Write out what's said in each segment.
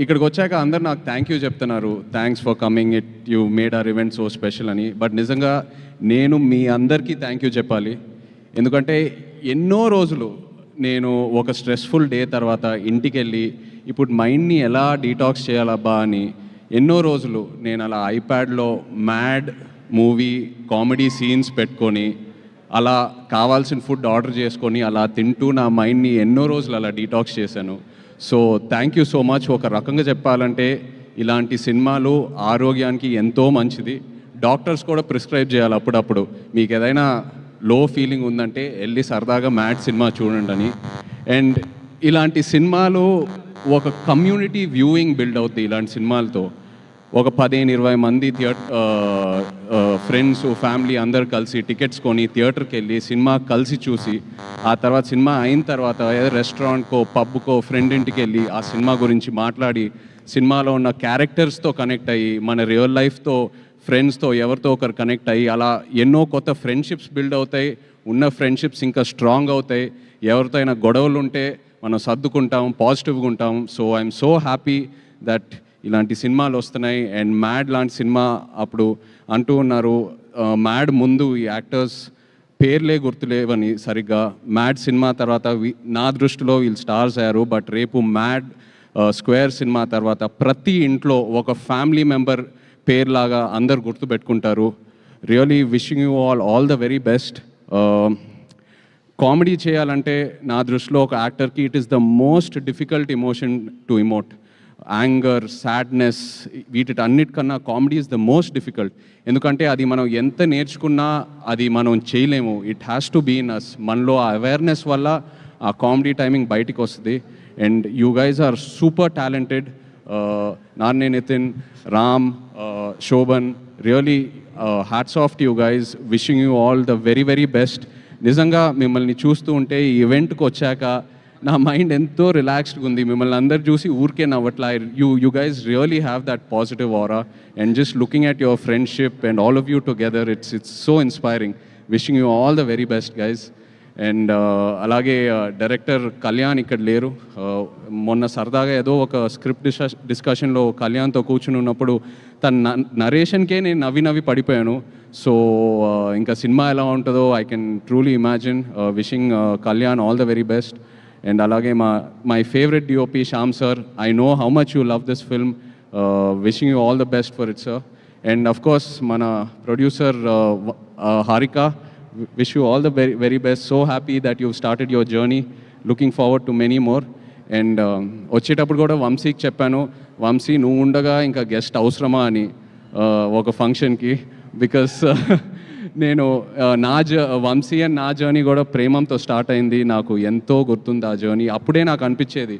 ఇక్కడికి వచ్చాక అందరు నాకు థ్యాంక్ యూ చెప్తున్నారు. Thanks for coming it you made our event so special అని. బట్ నిజంగా నేను మీ అందరికీ థ్యాంక్ యూ చెప్పాలి. ఎందుకంటే ఎన్నో రోజులు నేను ఒక స్ట్రెస్ఫుల్ డే తర్వాత ఇంటికి వెళ్ళి ఇప్పుడు మైండ్ని ఎలా డీటాక్స్ చేయాలబ్బా అని ఎన్నో రోజులు నేను అలా ఐప్యాడ్లో మ్యాడ్ మూవీ కామెడీ సీన్స్ పెట్టుకొని అలా కావాల్సిన ఫుడ్ ఆర్డర్ చేసుకొని అలా తింటూ నా మైండ్ని ఎన్నో రోజులు అలా డీటాక్స్ చేశాను. So thank you so much ఒక రకంగా చెప్పాలంటే ఇలాంటి సినిమాలు ఆరోగ్యానికి ఎంతో మంచిది. డాక్టర్స్ కూడా ప్రిస్క్రైబ్ చేయాలి అప్పుడప్పుడు. మీకు ఏదైనా లో ఫీలింగ్ ఉందంటే వెళ్ళి సరదాగా మ్యాట్ సినిమా చూడండి అని. అండ్ ఇలాంటి సినిమాలు ఒక కమ్యూనిటీ వ్యూయింగ్ బిల్డ్ అవుతుంది ఇలాంటి సినిమాలతో. ఒక పదిహేను ఇరవై మంది థియేటర్ ఫ్రెండ్స్ ఫ్యామిలీ అందరు కలిసి టికెట్స్ కొని థియేటర్కి వెళ్ళి సినిమా కలిసి చూసి ఆ తర్వాత సినిమా అయిన తర్వాత ఏదో రెస్టారెంట్కో పబ్కో ఫ్రెండ్ ఇంటికి వెళ్ళి ఆ సినిమా గురించి మాట్లాడి సినిమాలో ఉన్న క్యారెక్టర్స్తో కనెక్ట్ అయ్యి మన రియల్ లైఫ్తో ఫ్రెండ్స్తో ఎవరితో ఒకరు కనెక్ట్ అయ్యి అలా ఎన్నో కొత్త ఫ్రెండ్షిప్స్ బిల్డ్ అవుతాయి. ఉన్న ఫ్రెండ్షిప్స్ ఇంకా స్ట్రాంగ్ అవుతాయి. ఎవరితో అయినా గొడవలు ఉంటే మనం సర్దుకుంటాం పాజిటివ్గా ఉంటాం. So I'm so happy that ఇలాంటి సినిమాలు వస్తున్నాయి. అండ్ మ్యాడ్ లాంటి సినిమా అప్పుడు అంటూ ఉన్నారు. మ్యాడ్ ముందు ఈ యాక్టర్స్ పేర్లే గుర్తులేవని సరిగ్గా. మ్యాడ్ సినిమా తర్వాత నా దృష్టిలో వీళ్ళు స్టార్స్ అయ్యారు. బట్ రేపు మ్యాడ్ స్క్వేర్ సినిమా తర్వాత ప్రతి ఇంట్లో ఒక ఫ్యామిలీ మెంబర్ పేర్లాగా అందరు గుర్తుపెట్టుకుంటారు really wishing you all all the very best comedy చేయాలంటే నా దృష్టిలో ఒక యాక్టర్కి it is the most difficult emotion to emote anger sadness వీటి అన్నిటికన్నా comedy is the most difficult ఎందుకంటే అది మనం ఎంత నేర్చుకున్నా అది మనం చేయలేము. It has to be in us మనలో ఆ అవేర్నెస్ వల్ల ఆ కామెడీ టైమింగ్ బయటికి వస్తుంది. And you guys are super talented నాన్నే Nithin Ram Shobhan really hats off you guys wishing you all the very very best నిజంగా మిమ్మల్ని చూస్తూ ఉంటే ఈ ఈవెంట్కి వచ్చాక నా మైండ్ ఎంతో రిలాక్స్డ్గా ఉంది. మిమ్మల్ని అందరు చూసి ఊరికే నవ్వట్లా you you guys really have that positive aura and just looking at your friendship and all of you together it's it's so inspiring wishing you all the very best guys and అలాగే uh, director Kalyan ఇక్కడ లేరు. Uh, మొన్న సరదాగా ఏదో ఒక script డిస్క డిస్కషన్లో కళ్యాణ్తో కూర్చుని ఉన్నప్పుడు తన నరేషన్కే నేను నవ్వి నవ్వి పడిపోయాను. సో uh, ఇంకా సినిమా ఎలా ఉంటుందో I can truly imagine wishing Kalyan all the very best and అలాగే మా my favourite DOP Shyam sir I know how much you love this film wishing you all the best for it sir and of course మన producer Harika wish you all the very very best so happy that you started your journey looking forward to many more and వచ్చేటప్పుడు కూడా వంశీకి చెప్పాను వంశీ నువ్వు ఉండగా ఇంకా guest అవసరమా అని ఒక ఫంక్షన్కి బికాస్ నేను నా జ వంశీ అండ్ నా జర్నీ కూడా ప్రేమంతో స్టార్ట్ అయింది. నాకు ఎంతో గుర్తుంది ఆ జర్నీ. అప్పుడే నాకు అనిపించేది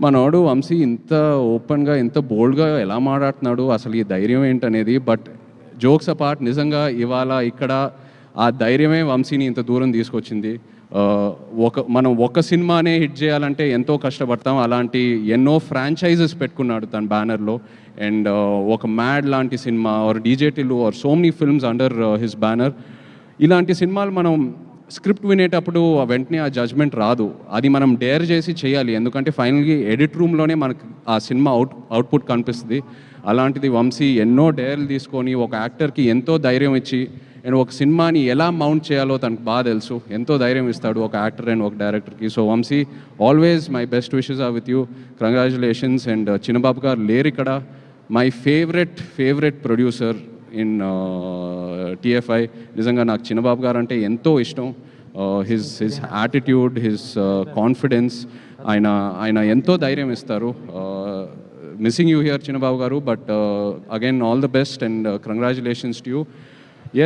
మనోడు వంశీ ఇంత ఓపెన్గా ఇంత బోల్డ్గా ఎలా మాట్లాడుతున్నాడు? అసలు ఈ ధైర్యం ఏంటనేది? బట్ జోక్స్ అపార్ట్ నిజంగా ఇవాళ ఇక్కడ ఆ ధైర్యమే వంశీని ఇంత దూరం తీసుకొచ్చింది. ఒక మనం ఒక సినిమానే హిట్ చేయాలంటే ఎంతో కష్టపడతాం. అలాంటి ఎన్నో ఫ్రాంచైజెస్ పెట్టుకున్నాడు తన బ్యానర్లో. అండ్ ఒక మ్యాడ్ లాంటి సినిమా or డీజేటిల్ or so many films under his banner. ఇలాంటి సినిమాలు మనం స్క్రిప్ట్ వినేటప్పుడు వెంటనే ఆ జడ్జ్మెంట్ రాదు. అది మనం డేర్ చేసి చేయాలి. ఎందుకంటే ఫైనల్గా ఎడిట్ రూమ్లోనే మనకు ఆ సినిమా అవుట్ అవుట్పుట్ కనిపిస్తుంది. అలాంటిది వంశీ ఎన్నో డేర్లు తీసుకొని ఒక యాక్టర్కి ఎంతో ధైర్యం ఇచ్చి అండ్ ఒక సినిమాని ఎలా మౌంట్ చేయాలో తనకు బాగా తెలుసు. ఎంతో ధైర్యం ఇస్తాడు ఒక యాక్టర్ అండ్ ఒక డైరెక్టర్కి. So Vamshi always my best wishes are with you congratulations and Chinnababu గారు లేరు ఇక్కడ. My favourite favourite producer in TFI నిజంగా నాకు చిన్నబాబు గారు అంటే ఎంతో ఇష్టం. His his attitude his confidence ఆయన ఆయన ఎంతో ధైర్యం ఇస్తారు. మిస్సింగ్ యూ హియర్ చిన్నబాబు గారు but again all the best and congratulations to you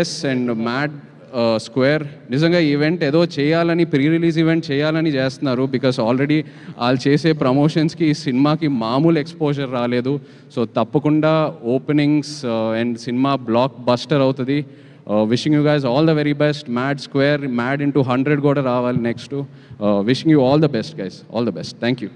S and Mad square నిజంగా ఈవెంట్ ఏదో చేయాలని ప్రీ రిలీజ్ ఈవెంట్ చేయాలని చేస్తున్నారు బికాస్ ఆల్రెడీ వాళ్ళు చేసే ప్రమోషన్స్కి ఈ సినిమాకి మామూలు ఎక్స్పోజర్ రాలేదు. సో తప్పకుండా openings and cinema block buster అవుతుంది. Wishing you guys all the very best Mad square Mad into hundred కూడా రావాలి next wishing you all the best guys all the best thank you